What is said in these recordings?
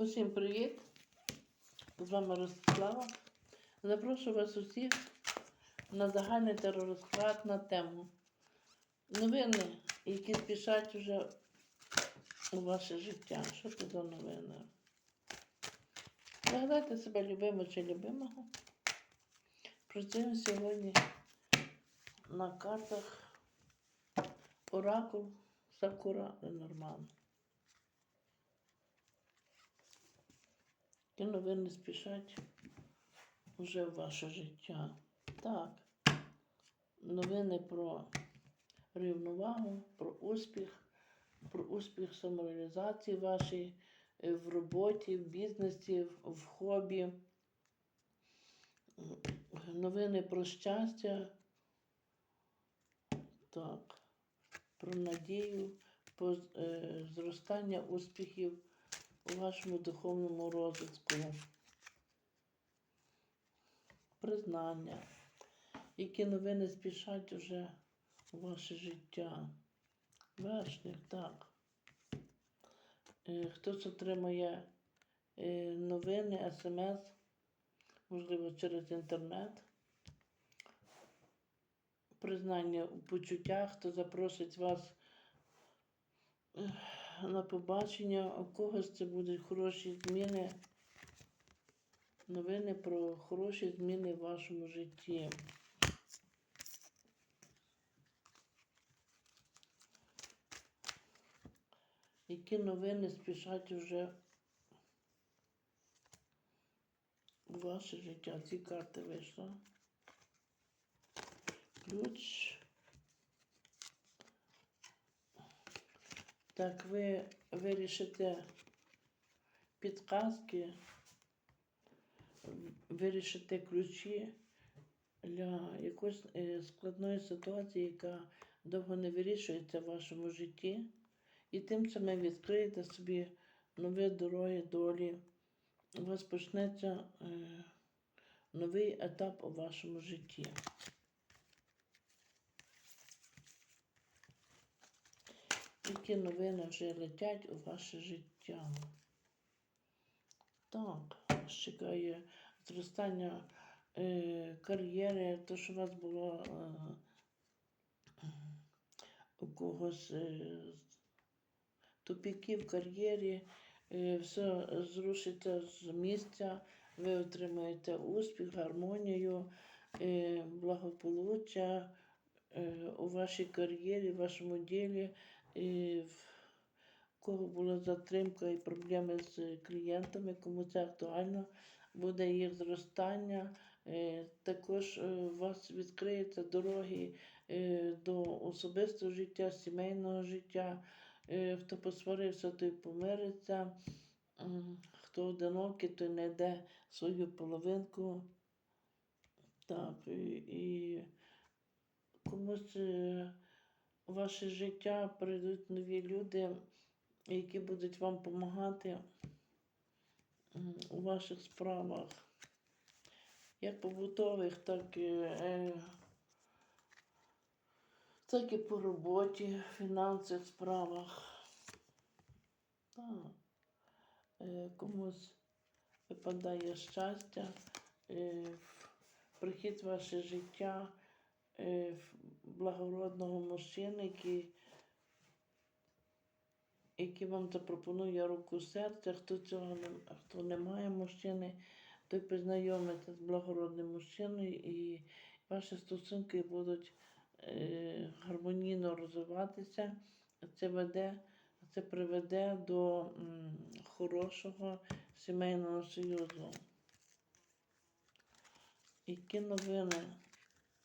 Усім привіт! З вами Ростислава. Запрошую вас усіх на загальний теророзклад на тему новини, які спішать вже у ваше життя. Що це за новини? Нагадайте себе любимо чи любимого. Працюємо сьогодні на картах Оракул Сакура Норман. І новини спішать вже в ваше життя. Так. Новини про рівновагу, про успіх, про успіх самореалізації вашій е, в роботі, в бізнесі, в хобі. Новини про щастя. Так. Про надію, про е, зростання успіхів у вашому духовному розвитку, признання, які новини спішать уже у ваше життя. Вершник, так. Е, Хтось отримує е, новини, смс, можливо, через інтернет. Признання у почуттях, хто запросить вас е, на побачення, у когось це будуть хороші зміни, новини про хороші зміни в вашому житті. Які новини спішать уже у ваше життя? Ці карти вийшли. Ключ. Так, ви вирішите підказки, вирішите ключі для якоїсь е, складної ситуації, яка довго не вирішується в вашому житті. І тим самим відкриєте собі нові дороги долі. У вас почнеться е, новий етап у вашому житті. Які новини вже летять у ваше життя. Так, чекає зростання е, кар'єри, то, що у вас було е, у когось е, тупіки в кар'єрі, е, все зрушиться з місця, ви отримаєте успіх, гармонію, е, благополуччя е, у вашій кар'єрі, в вашому ділі. І в кого була затримка і проблеми з клієнтами, кому це актуально, буде їх зростання. Е, Також е, у вас відкриються дороги е, до особистого життя, сімейного життя. Хто посварився, той помириться. Хто одинокий, той знайде свою половинку. Так, і комусь у ваше життя прийдуть нові люди, які будуть вам допомагати у ваших справах, як побутових, так і, е, так і по роботі, фінансових справах. Так. Е, Комусь випадає щастя, е, в прихід в ваше життя в благородного мужчини, який, який вам запропонує руку серця. Хто цього не, хто не має мужчини, той познайомиться з благородним мужчиною і ваші стосунки будуть е, гармонійно розвиватися. Це веде, це приведе до м, хорошого сімейного союзу. Які новини?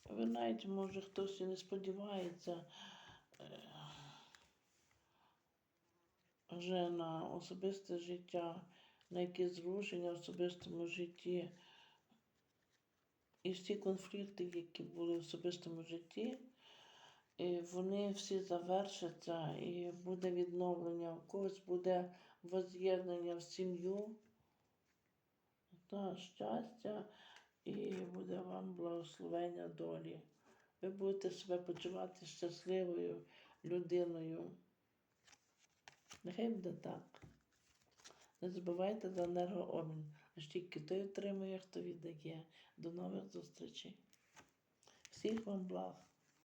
Ви навіть, може, хтось і не сподівається е, вже на особисте життя, на якісь зрушення в особистому житті. І всі конфлікти, які були в особистому житті, вони всі завершаться, і буде відновлення, у когось буде воз'єднання в сім'ю та щастя, і вам благословення долі. Ви будете себе почувати щасливою людиною. Нехай буде так. Не забувайте за енергообмін. Аж тільки той отримує, хто віддає. До нових зустрічей. Всіх вам благ.